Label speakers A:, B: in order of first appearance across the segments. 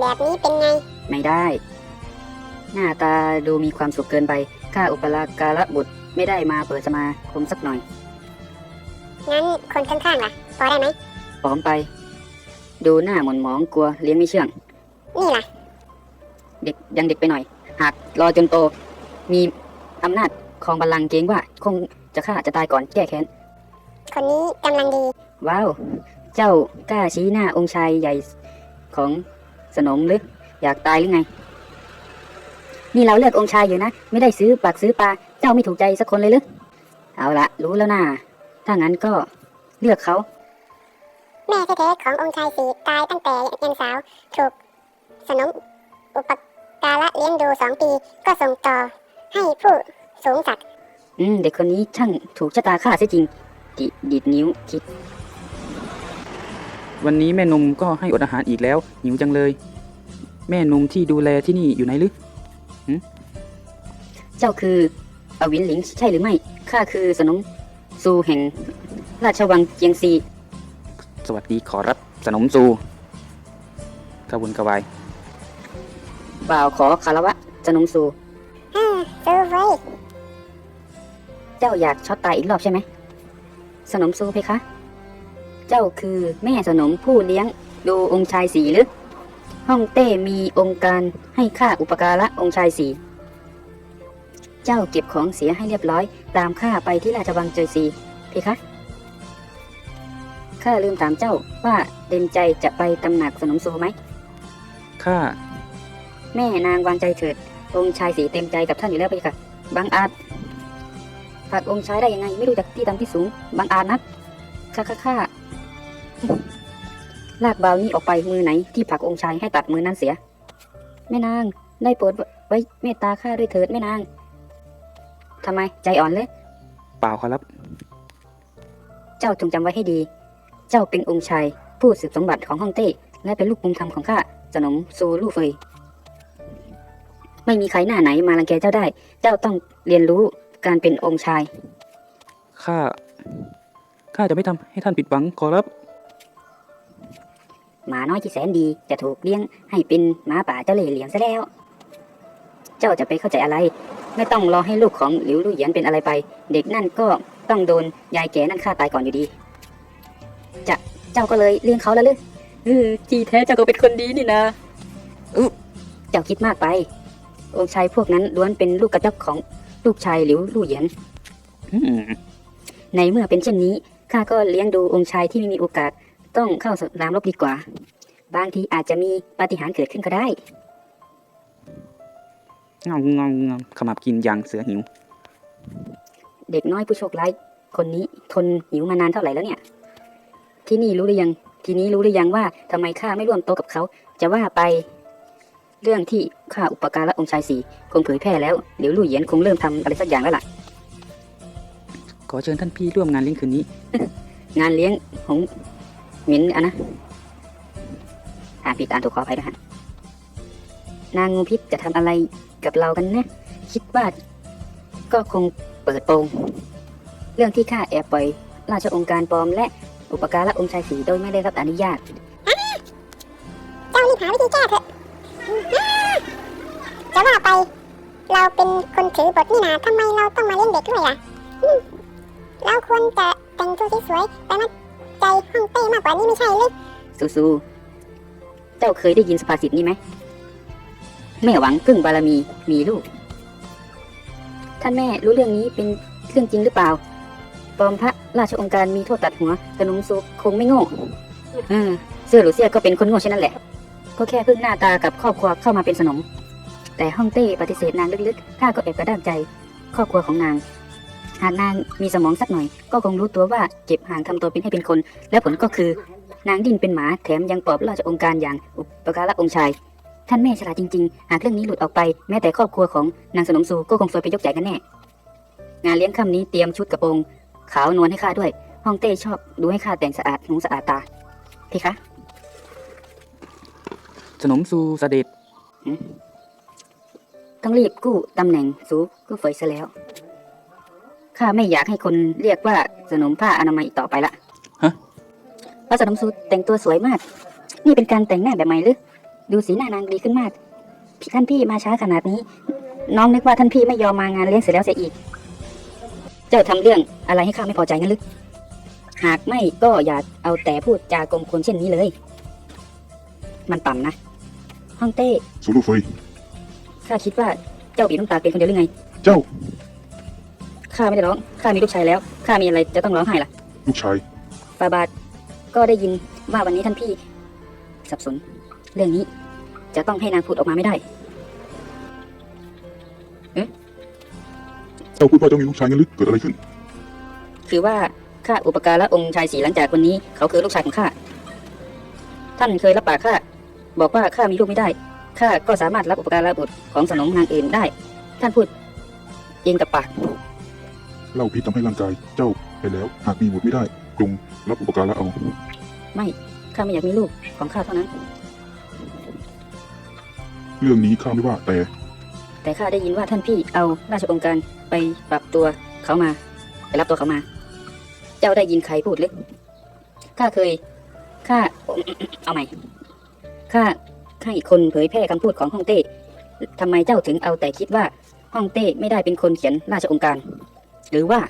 A: แบบนี้เป็นไง
B: ไม่ได้ หน้าตาดูมีความสุขเกินไป ข้าอุปราการะบุตรไม่ได้มาเปิดสมาคมสักหน่อย
A: งั้นคนข้างๆล่ะ พอได้ไหม
B: พร้อมไป ดูหน้าหมนหมองกลัวเลี้ยงไม่เชื่อง
A: นี่ล่ะ
B: เด็กยังเด็กไปหน่อย หากรอจนโต มีอำนาจครองบัลลังก์เกรงว่า คงจะฆ่าจะตายก่อนแก้แค้น
A: คนนี้กำลังดี
B: ว้าว เจ้ากล้าชี้หน้าองค์ชายใหญ่ของ สนมหรือ อยากตายหรือไง นี่เราเลือกองค์ชายอยู่นะ ไม่ได้ซื้อปักซื้อปลา เจ้าไม่ถูกใจสักคนเลยหรือ เอาละรู้แล้วนะถ้างั้นก็เลือกเขา
A: แม่แท้ๆขององค์ชายสีตายตั้งแต่ยังสาว ถูก สนมอุปการะเลี้ยงดูสองปีก็ส่งต่อ ให้ผู้สูงศักดิ์
B: อืม เด็กคนนี้ช่างถูกชะตาฆ่าเสียจริง ดิดีดนิ้วคิด
C: วันนี้แม่นมก็ให้อดอาหารอีกแล้ว หิวจังเลย แม่นมที่ดูแลที่นี่อยู่ไหนหรือ
B: เจ้าคืออวินหลิงใช่หรือไม่ ข้าคือสนมซูแห่ง ราชวังเจียงซี
C: สวัสดีขอรับสนมซูกระวนกระวาย
B: บ่าวขอคารวะสนมซู
A: ฮ่าซื้อไว้ย
B: เจ้าอยากช็อตตายอีกรอบใช่ไหม สนมซูเพคะ เจ้าคือแม่สนมผู้เลี้ยงดูองค์ชายสีหรือห้องเต้มีองค์การให้ค่าอุปการะองค์ชายสีเจ้าเก็บของเสียให้เรียบร้อย ตามข้าไปที่ราชวังเจยซีเพคะข้าลืมถามเจ้าว่าเต็มใจจะไปตำหนักสนมซูไหม
C: ข้า
B: แม่นางวางใจเถิด องค์ชายสีเต็มใจกับท่านอยู่แล้วไปค่ะบางอาจผลักองค์ชายได้ยังไงไม่รู้จักที่ต่ำที่สูงบางอาจนักข้าข้าข้า ลากบาวนี้ออกไปมือไหนที่ผลักองค์ชายให้ตัดมือนั้นเสีย แม่นาง ได้โปรดไว้เมตตาข้าด้วยเถิดแม่นางทำไมใจอ่อนเลย
C: เปล่าขอรับ
B: เจ้าจงจำไว้ให้ดี เจ้าเป็นองค์ชาย ผู้สืบสมบัติของฮ่องเต้ และเป็นลูกบุญธรรมของข้าสนมซูลู่เฟย ไม่มีใครหน้าไหนมารังแกเจ้าได้ เจ้าต้องเรียนรู้การเป็นองค์ชาย
C: ข้า ข้าจะไม่ทำให้ท่านผิดหวังขอรับ
B: หมาน้อยที่แสนดีจะถูกเลี้ยงให้เป็นหมาป่าเจ้าเล่ห์เหลี่ยมซะแล้ว เจ้าจะไปเข้าใจอะไร ไม่ต้องรอให้ลูกของหลิวลู่เหยียนเป็นอะไรไป เด็กนั่นก็ต้องโดนยายแก่นั่นฆ่าตายก่อนอยู่ดี จะเจ้าก็เลยเลี้ยงเขาแล้วหรือเออจีแท้เจ้าก็เป็นคนดีนี่นะอุ๊เจ้าคิดมากไป องค์ชายพวกนั้นล้วนเป็นลูกกระจอกของลูกชายหลิวลู่เหยียน
C: อืม
B: ในเมื่อเป็นเช่นนี้ข้าก็เลี้ยงดูองค์ชายที่ไม่มีโอกาส ต้องเข้าสนามรบดีกว่า บางทีอาจจะมีปาฏิหาริย์เกิดขึ้นก็ได้
C: เงาเงาเงาขมับกินอย่างเสือหิว
B: เด็กน้อยผู้โชคร้ายคนนี้ทนหิวมานานเท่าไหร่แล้วเนี่ย ที่นี่รู้หรือยัง ทีนี้รู้หรือยังว่าทำไมข้าไม่ร่วมโตะกับเขา จะว่าไป เรื่องที่ข้าอุปการะองค์ชายสีคงเผยแพร่แล้วเดี๋ยวลู่เหยียนคงเริ่มทำอะไรสักอย่างแล้วล่ะ
C: ขอเชิญท่านพี่ร่วมงานเลี้ยงคืนนี้
B: งานเลี้ยงของห มินอะนะอ่านผิดอ่านถูกขออภัยด้วยฮะนางงูพิษจะทำอะไรกับเรากันนะ คิดว่าก็คงเปิดโปง เรื่องที่ข้าแอบปล่อยราชองค์การปลอมและอุปการะองค์ชายสีโดยไม่ได้รับอนุญาต
A: เจ้ารีบหาวิธีแก้เถอะจะว่าไป เราเป็นคนถือบทนี่นาทำไมเราต้องมาเลี้ยงเด็กด้วยอะเราควรจะแต่งตัวสวยๆไปมัด ใจห้องเต้มากกว่านี้ไม่ใช่หรือ
B: ซูซู เจ้าเคยได้ยินสุภาษิตนี้ไหม แม่หวังพึ่งบารมีมีลูก ท่านแม่รู้เรื่องนี้เป็นเรื่องจริงหรือเปล่า ปลอมพระราชองค์การมีโทษตัดหัวแต่หนุ่มซูคงไม่โง่เออเสื้อหลูเซียก็เป็นคนโง่เช่นนั้นแหละ ก็แค่พึ่งหน้าตากับครอบครัวเข้ามาเป็นสนม แต่ฮ่องเต้ปฏิเสธนางลึกๆข้าก็แอบกระด้างใจ ครอบครัวของนาง หากนางมีสมองสักหน่อย ก็คงรู้ตัวว่าเก็บห่างทำตัวเป็นให้เป็นคน และผลก็คือนางดิ้นเป็นหมาแถมยังปลอบราชองค์การอย่างอุปการะองค์ชาย ท่านแม่ฉลาดจริงๆ หากเรื่องนี้หลุดออกไปแม้แต่ครอบครัวของนางสนมซูก็คงซวยไปยกใหญ่กันแน่ งานเลี้ยงค่ำนี้เตรียมชุดกระโปรงขาวนวลให้ข้าด้วย ห้องเต้ชอบดูให้ข้าแต่งสะอาดหูสะอาดตาพี่คะ
C: สนมซูเสด็จ
B: ต้องรีบกู้ตำแหน่งสูกู้เฟยซะแล้ว ข้าไม่อยากให้คนเรียกว่าสนมผ้าอนามัยอีกต่อไปละ
C: ฮะ
B: เพราะสนมซูแต่งตัวสวยมาก นี่เป็นการแต่งหน้าแบบใหม่หรือ ดูสีหน้านางดีขึ้นมาก พี่ท่านพี่มาช้าขนาดนี้ น้องนึกว่าท่านพี่ไม่ยอมมางานเลี้ยงเสร็จแล้วเสียอีก เจ้าทำเรื่องอะไรให้ข้าไม่พอใจงั้นลึกหากไม่ก็อย่าเอาแต่พูดจากลมคนเช่นนี้เลย มันต่ำนะฮ่องเต้
D: โซโลไฟ
B: ข้าคิดว่าเจ้าปีน้ำตาเป็นคนเดียวหรือไง
D: เจ้า
B: ข้าไม่ได้ร้อง ข้ามีลูกชายแล้ว ข้ามีอะไรจะต้องร้องไห้ล่ะ
D: ลูกชาย
B: ฟาบาทก็ได้ยินว่าวันนี้ท่านพี่ สับสน เรื่องนี้จะต้องให้นางพูดออกมาไม่ได้
D: เจ้าพูดว่าเจ้ามีลูกชายงั้นหรือเกิดอะไรขึ้น
B: คือว่าข้าอุปการะองค์ชายสีหลังจากวันนี้เขาคือลูกชายของข้า ท่านเคยรับปากข้าบอกว่าข้ามีลูกไม่ได้ ข้าก็สามารถรับอุปการะบุตรของสนมนางอื่นได้ ท่านพูดเองกับปาก
D: เหล้าพิษทำให้ร่างกายเจ้าไปแล้ว หากมีบุตรไม่ได้จงรับอุปการะเอา
B: ไม่ข้าไม่อยากมีลูกของข้าเท่านั้น
D: เรื่องนี้ข้าไม่ว่าแต่
B: แต่ข้าได้ยินว่าท่านพี่เอาราชองค์การไปปรับตัวเขามา ไปรับตัวเขามา เจ้าได้ยินใครพูดหรือข้าเคยข้าเอาใหม่ข้าข้าอีกคนเผยแพร่คำพูดของฮ่องเต้ทำไมเจ้าถึงเอาแต่คิดว่าฮ่องเต้ไม่ได้เป็นคนเขียนราชองค์การ หรือว่า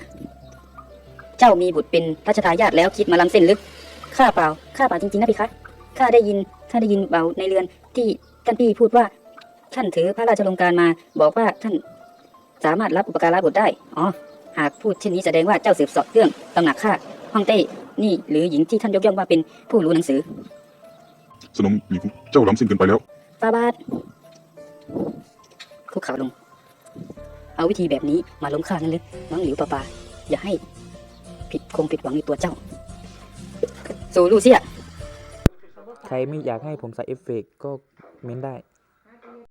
B: เจ้ามีบุตรเป็นราชทายาทแล้วคิดมาล้ำเส้นลึกข้าเปล่าข้าเปล่าจริงๆนะพี่คะข้าได้ยินข้าได้ยินเบาในเรือนที่ท่านพี่พูดว่า ท่านถือพระราชโลงการมาบอกว่าท่านสามารถรับอุปการะบุตรได้อ๋อหากพูดเช่นนี้แสดงว่าเจ้าสืบเสอบเรื่องตำหนักข้าฮ่องเต้นี่ หรือหญิงที่ท่านยกย่องว่าเป็นผู้รู้หนังสือ
D: สนมหลิวเจ้าล้ำเส้นเกินไปแล้ว
B: ฟาบาทคุกเข่าลง เอาวิธีแบบนี้มาล้มข้านั่นเลยน้องหลิวปาปาอย่าให้ผิดคงผิดหวังในตัวเจ้าสู่ลูเซีย
E: ใครไม่อยากให้ผมใส่เอฟเฟกต์ก็เม้นได้